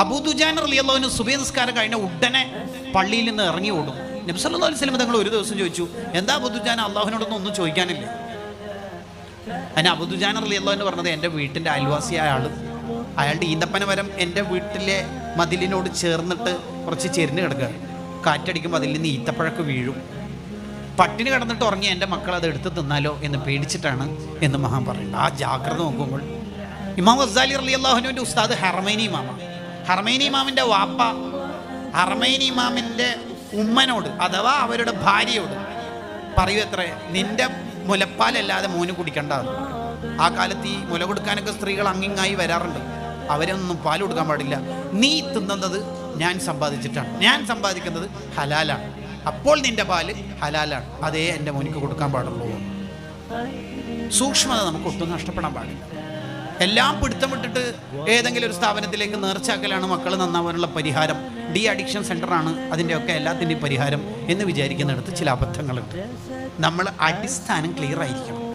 അബൂദുജാൻ റളിയല്ലാഹുവിന് സുബൈ നിസ്കാരം കഴിഞ്ഞ ഉടനെ പള്ളിയിൽ നിന്ന് ഇറങ്ങി ഓടും. നബി സല്ലല്ലാഹു അലൈഹി വസല്ലം തങ്ങൾ ഒരു ദിവസം ചോദിച്ചു എന്താ അബൂദുജാൻ അള്ളാഹുവിനോടൊന്നും ഒന്നും ചോദിക്കാനില്ല? അതിന് അബൂദുജാൻ എന്ന് പറഞ്ഞത് എന്റെ വീട്ടിന്റെ അയൽവാസിയായ ആൾ അയാളുടെ ഈന്തപ്പന മരം എന്റെ വീട്ടിലെ മതിലിനോട് ചേർന്നിട്ട് കുറച്ച് ചെരിഞ്ഞ് കിടക്കുക. കാറ്റടിക്കുമ്പോൾ അതിൽ നിന്ന് ഈത്തപ്പഴക്ക് വീഴും. പട്ടിണി കിടന്നിട്ട് ഉറങ്ങി എന്റെ മക്കൾ അത് എടുത്ത് തിന്നാലോ എന്ന് പേടിച്ചിട്ടാണ് എന്ന് മഹാൻ പറയുന്നത്. ആ ജാഗ്രത നോക്കുമ്പോൾ ഇമാം ഗസാലി അലി അള്ളാഹുനുവിന്റെ ഉസ്താദ് ഹർമൈനി ഇമാമ ഹർമൈനി ഇമാമിന്റെ വാപ്പ ഹർമൈനി ഇമാമിന്റെ ഉമ്മനോട് അഥവാ അവരുടെ ഭാര്യയോട് പറയൂ എത്ര നിന്റെ മുലപ്പാലല്ലാതെ മോന് കുടിക്കണ്ട ആ കാലത്ത് ഈ മുല കൊടുക്കാനൊക്കെ സ്ത്രീകൾ അങ്ങിങ്ങായി വരാറുണ്ട്. അവരൊന്നും പാൽ കൊടുക്കാൻ പാടില്ല. നീ തിന്നുന്നത് ഞാൻ സമ്പാദിച്ചിട്ടാണ്. ഞാൻ സമ്പാദിക്കുന്നത് ഹലാലാണ്. അപ്പോൾ നിന്റെ പാൽ ഹലാലാണ്. അതേ എന്റെ മോനിക്ക് കൊടുക്കാൻ പാടുള്ളൂ. സൂക്ഷ്മത നമുക്ക് ഒട്ടും നഷ്ടപ്പെടാൻ പാടില്ല. എല്ലാം പിടുത്തം വിട്ടിട്ട് ഏതെങ്കിലും ഒരു സ്ഥാപനത്തിലേക്ക് നേർച്ചാക്കലാണ് മക്കൾ നന്നാവാനുള്ള പരിഹാരം. ഡി അഡിക്ഷൻ സെന്ററാണ് അതിന്റെയൊക്കെ എല്ലാത്തിന്റെയും പരിഹാരം എന്ന് വിചാരിക്കുന്നിടത്ത് ചില അബദ്ധങ്ങളുണ്ട്. നമ്മൾ അടിസ്ഥാനം ക്ലിയർ ആയിരിക്കണം.